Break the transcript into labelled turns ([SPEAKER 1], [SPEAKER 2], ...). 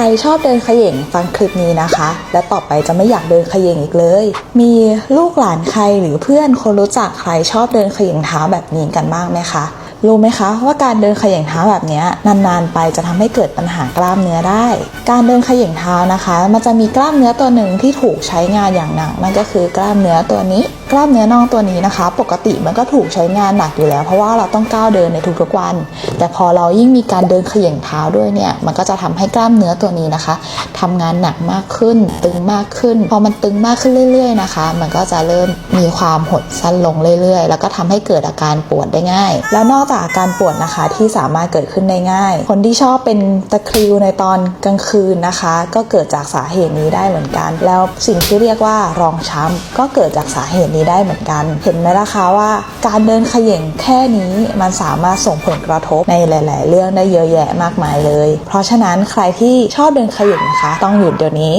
[SPEAKER 1] รชอบเดินขย่งฟังคลิปนี้นะคะ และต่อไปจะไม่อยากเดินขย่งอีกเลย มีลูกหลานใครหรือเพื่อนคนรู้จักใครชอบเดินขย่งเท้าแบบนี้กันบ้างไหมคะรู้ไหมคะว่าการเดินขย่งเท้าแบบนี้นานๆไปจะทำให้เกิดปัญหากล้ามเนื้อได้ การเดินขย่งเท้านะคะ มันจะมีกล้ามเนื้อตัวหนึ่งที่ถูกใช้งานอย่างหนักนั่นก็คือกล้ามเนื้อตัวนี้ กล้ามเนื้อน่องตัวนี้นะคะ ปกติมันก็ถูกใช้งานหนักอยู่แล้ว เพราะว่าเราต้องก้าวเดินในทุกๆวัน แต่พอเรายิ่งมีการเดินเขย่งเท้าด้วยเนี่ย มันก็จะทำให้กล้ามเนื้อตัวนี้นะคะทำงานหนักมากขึ้น ตึงมากขึ้น พอมันตึงมากขึ้นเรื่อย ๆนะคะ มันก็จะเริ่มมีความหดสั้นลงเรื่อยๆ แล้วก็ทำให้เกิดอาการปวดได้ง่าย แล้วนอกจากอาการปวดนะคะที่สามารถเกิดขึ้นได้ง่าย คนที่ชอบเป็นตะคริวในตอนกลางคืนนะคะ ก็เกิดจากสาเหตุนี้ได้เหมือนกัน แล้วสิ่งที่เรียกว่ารองช้ำก็เกิดจากสาเหตุนี้ได้เหมือนกัน เห็นไหมล่ะคะว่า การเดินเขย่งแค่นี้มันสามารถส่งผลกระทบในหลาย ๆ เรื่องได้เยอะแยะมากมายเลย เพราะฉะนั้นใครที่ชอบเดินขย่งนะคะ ต้องหยุดเดี๋ยวนี้